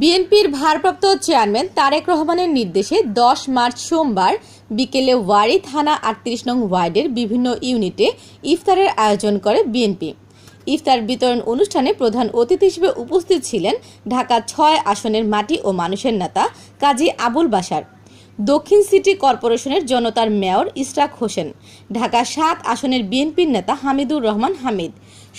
বিএনপির ভারপ্রাপ্ত চেয়ারম্যান তারেক রহমানের নির্দেশে দশ মার্চ সোমবার বিকেলে ওয়ারি থানা আটত্রিশ নং ওয়ার্ডের বিভিন্ন ইউনিটে ইফতারের আয়োজন করে বিএনপি। ইফতার বিতরণ অনুষ্ঠানে প্রধান অতিথি হিসেবে উপস্থিত ছিলেন ঢাকা ছয় আসনের মাটি ও মানুষের নেতা কাজী আবুল বাসার দক্ষিণ সিটি কর্পোরেশনের জনতার মেয়র ইশরাক হোসেন, ঢাকা সাত আসনের বিএনপির নেতা হামিদুর রহমান হামিদ,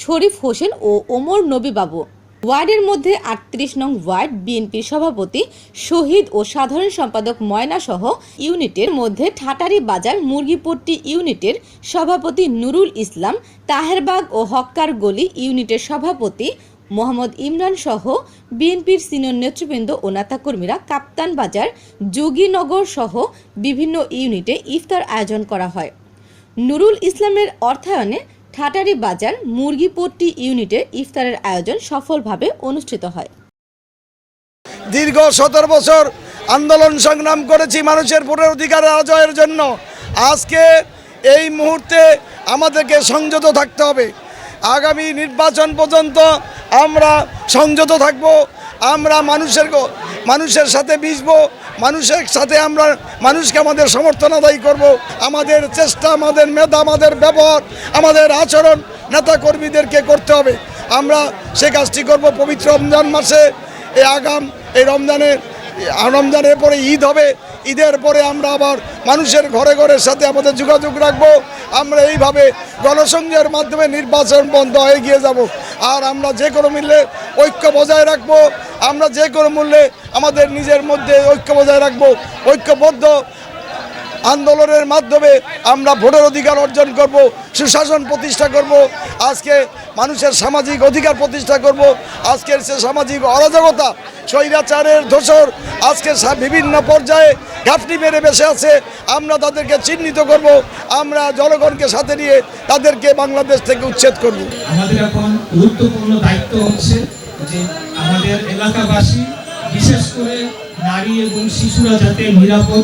শরীফ হোসেন ও ওমর নবী বাবু। ওয়ার্ডের মধ্যে আটত্রিশ নং ওয়ার্ড বিএনপির সভাপতি, শহীদ ও সাধারণ সম্পাদক ময়না সহ ইউনিটের মধ্যে ঠাটারি বাজার মুরগিপট্টি ইউনিটের সভাপতি নুরুল ইসলাম, তাহেরবাগ ও হক্কার গলি ইউনিটের সভাপতি মোহাম্মদ ইমরান সহ বিএনপির সিনিয়র নেতৃবৃন্দ ও নেতাকর্মীরা কাপ্তান বাজার, যোগীনগর সহ বিভিন্ন ইউনিটে ইফতার আয়োজন করা হয়। নুরুল ইসলামের অর্থায়নে ঠাটারি বাজার মুরগিপট্টি ইউনিটে ইফতারের আয়োজন সফলভাবে অনুষ্ঠিত হয়। দীর্ঘ সতেরো বছর আন্দোলন সংগ্রাম করেছি মানুষের ভোটের অধিকার আজয়ের জন্য। আজকে এই মুহূর্তে আমাদেরকে সংযত থাকতে হবে। আগামী নির্বাচন পর্যন্ত আমরা সংযত থাকব। আমরা মানুষের মানুষের সাথে মিশব, মানুষের সাথে আমরা মানুষকে আমাদের সমর্থন আদায় করব। আমাদের চেষ্টা, আমাদের মেধা, আমাদের ব্যবহার, আমাদের আচরণ নেতা কর্মীদেরকে করতে হবে। আমরা সে কাজটি করব পবিত্র রমজান মাসে। এই আগাম, এই রমজানের রমজানের পরে ঈদ হবে। ঈদের পরে আমরা আবার মানুষের ঘরে ঘরের সাথে আমাদের যোগাযোগ রাখব। আমরা এইভাবে গণসংযোগের মাধ্যমে নির্বাচন বন্ধ হয়ে গিয়ে যাব। আর আমরা যে কোনো মূল্যে ঐক্য বজায় রাখব। আমরা যে কোনো মূল্যে আমাদের নিজের মধ্যে ঐক্য বজায় রাখব, ঐক্যবদ্ধ আন্দোলনের মাধ্যমে আমরা ভোটের অধিকার অর্জন করব, সুশাসন প্রতিষ্ঠা করব, আজকে মানুষের সামাজিক অধিকার প্রতিষ্ঠা করব, আজকের সে সামাজিক অরাজকতা, স্বৈরাচারের ধূসর, আজকে বিভিন্ন পর্যায়ে ঘাপটি মেরে বেসে আছে, আমরা তাদেরকে চিহ্নিত করব, আমরা জনগণকে সাথে নিয়ে তাদেরকে বাংলাদেশ থেকে উচ্ছেদ করব। আমাদের এখন গুরুত্বপূর্ণ দায়িত্ব হচ্ছে যে আমাদের এলাকাবাসী, বিশেষ করে নারী এবং শিশুরা যাতে নিরাপদ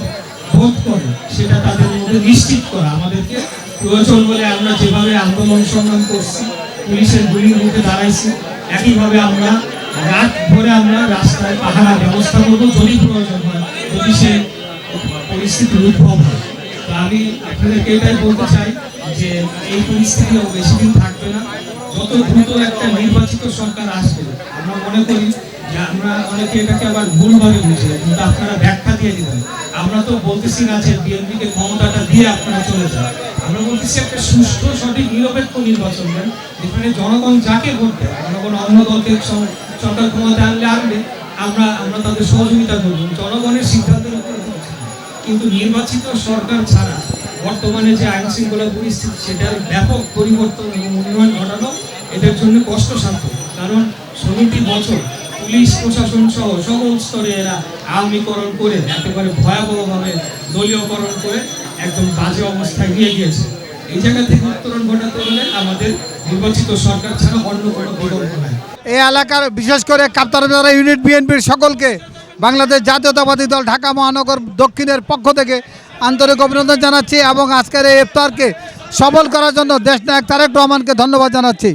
বোধ করে, সেটা তাদের মধ্যে নিশ্চিত করা। আমাদেরকে প্রয়োজন বলে আমরা যেভাবে আন্দোলন সংগ্রাম করছি, পুলিশের গুলির মুখে দাঁড়াইছি, একইভাবে আমরা রাত ভরে আমরা রাস্তায় পাহারা ব্যবস্থা করব, যদি প্রয়োজন হয়, যদি সে পরিস্থিতির উদ্ভব হয়। তো আমি আপনাদেরকে এটাই বলতে চাই যে এই পরিস্থিতি বেশি দিন থাকবে না। যত দ্রুত একটা নির্বাচিত সরকার আসবে মনে করি যে আমরা অনেকে এটাকে আবার ভুলভাবে বুঝি, কিন্তু আপনারা ব্যাখ্যা দিয়ে দিবেন। আমরা তো বলতেছি না যে বিএনপিকে ক্ষমতাটা দিয়ে আপনারা চলে যান। আমরা বলতেছি একটা সুষ্ঠু, সঠিক, নিরপেক্ষ নির্বাচন দেন, যেখানে জনগণ যাকে ভোট দেয়, জনগণ অন্য দলকে সরকার ক্ষমতা আনলে আনবে, আমরা আমরা তাদের সহযোগিতা করব। জনগণের সিদ্ধান্তের কিন্তু নির্বাচিত সরকার ছাড়া বর্তমানে যে আইন শৃঙ্খলা পরিস্থিতি, সেটার ব্যাপক পরিবর্তন এবং উন্নয়ন ঘটানো এদের জন্য কষ্টসাধ্য। কারণ ষোলোটি বছর পুলিশ, প্রশাসন সহ সকল স্তরে এরা আওয়ামীকরণ করে, একেবারে ভয়াবহভাবে দলীয়করণ করে একদম বাজে অবস্থায় নিয়ে গিয়েছে। এই জায়গা থেকে উত্তরণ ঘটাতে হলে আমাদের নির্বাচিত সরকার ছাড়া অন্য কোনো বিকল্প নাই। এই এলাকার, বিশেষ করে কাপ্তারবাজার ইউনিট বিএনপির সকলকে, বাংলাদেশ জাতীয়তাবাদী দল ঢাকা মহানগর দক্ষিণের পক্ষ থেকে আন্তরিক অভিনন্দন জানাচ্ছি এবং আজকের এই ইফতারকে সফল করার জন্য দেশনায়ক তারেক রহমানকে ধন্যবাদ জানাচ্ছি।